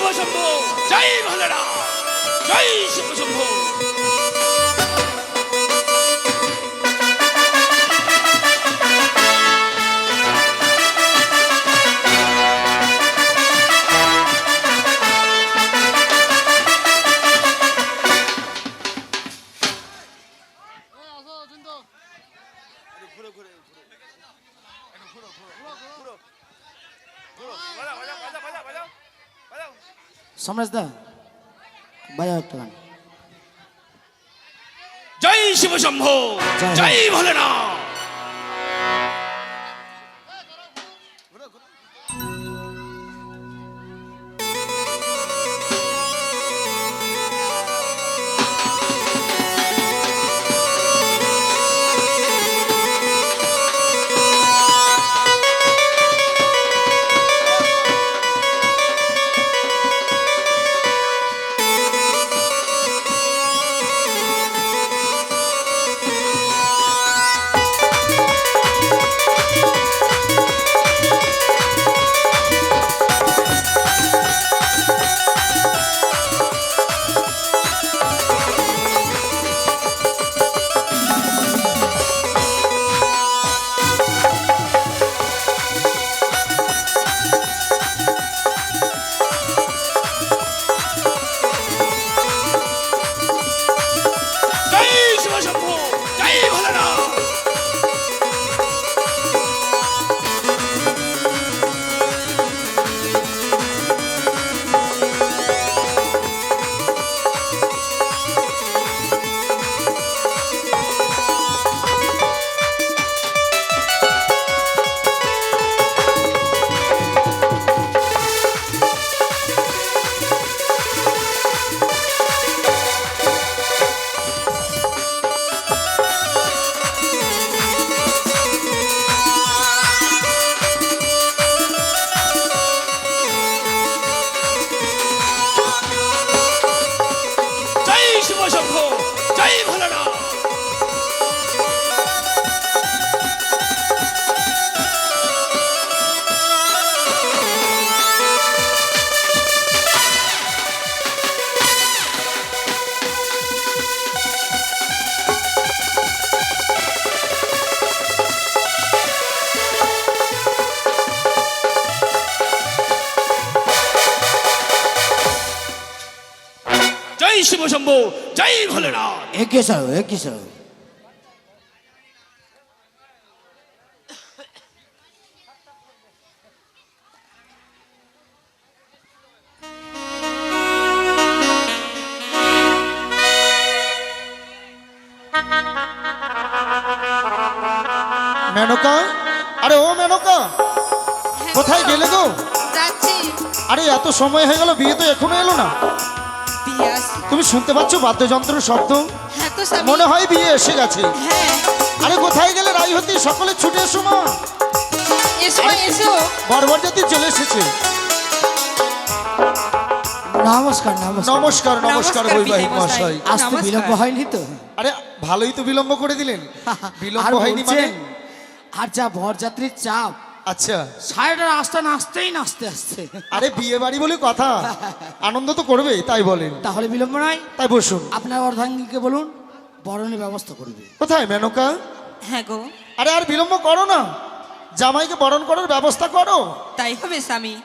शिवशंभो जय भलरा जय शिवशंभो 그래 그래 그래 그래 그래 그래 그래 그래 দা বাজাও একটা গান জয় শিব শম্ভু জয়। জয় ভোলেনাথ শিব শম্ভু জয় ভোলেনাথ। একে স্যার একে স্যার মেনকা? আরে ও মেনকা কোথায় গেলে গো? যাচ্ছি। আরে এত সময় হয়ে গেল বিয়ে তো এখনও এলো না। তুমি শুনতে পাচ্ছ বাদ্যযন্ত্রের শব্দ? হ্যাঁ তো স্বামী। মনে হয় বিয়ে এসে গেছে। হ্যাঁ। আরে কোথায় গেলে রাই হতে? সকলে ছুটে এসো মা। বরবর জাতি চলে এসেছে। নমস্কার নমস্কার। নমস্কার বৈবাহিক। মশাই। আসতে বিলম্ব হয়নি তো? আরে ভালোই তো বিলম্ব করে দিলেন। আর বিলম্ব হয়নি মানে? আর যা বরযাত্রীর চাপ আচ্ছা। সাড়েটা রাস্তা নাচতেই নাচতে আসছে আরে বিয়ে বাড়ি বলে কথা। আনন্দ তো করবেই তাই বলেন। তাহলে বিলম্ব নয় তাই বসুন। আপনার অর্ধাঙ্গীকে বলুন বরণের ব্যবস্থা করবে। কোথায় মেনকা? হ্যাঁ গো। আরে আর বিলম্ব করো না। জামাইকে বরণ করার ব্যবস্থা করো। তাই হবে স্বামী।